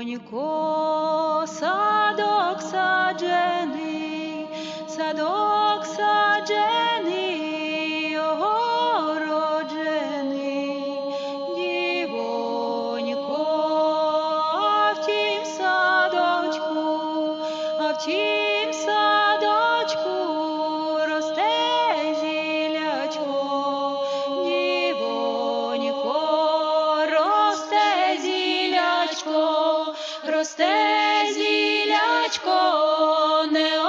Дівонько, садок саджений, садок саджений, огороджений, дівонько, а в тім садочку, а в тім росте зілячко, не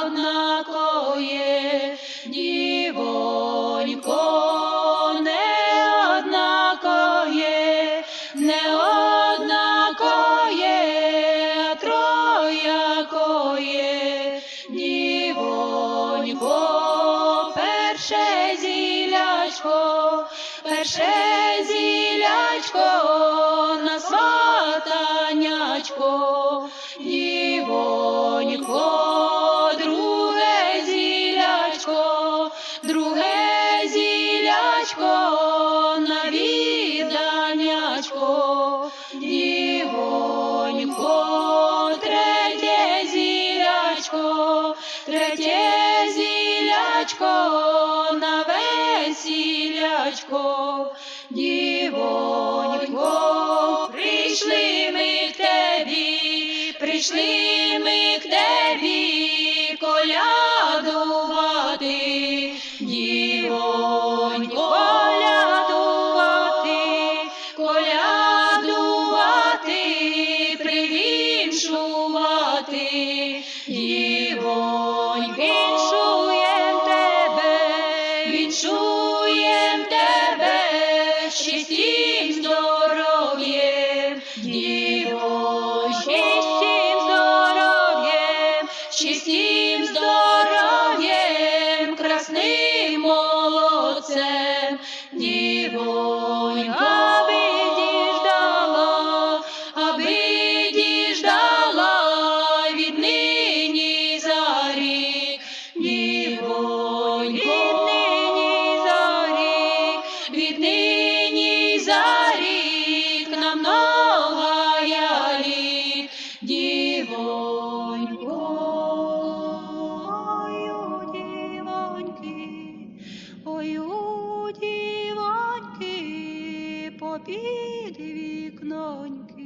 однакоє, дівонько, не однакоє, не однакоє, а троякоє, дівонько, перше зілячко, перше зілячко, на сватанячко, дівонько, друге зілячко, друге зілячко, на відданячко, дівонько, третє зілячко, третє зілячко, на весілячко, дівонько, прийшли ми прийшли ми к Тебі колядувати, дівонь колядувати, колядувати, привіншувати, дівонь віншуєм тебе, віншуєм тебе, щастям здоров'єм. Діво. обіді вікноньки.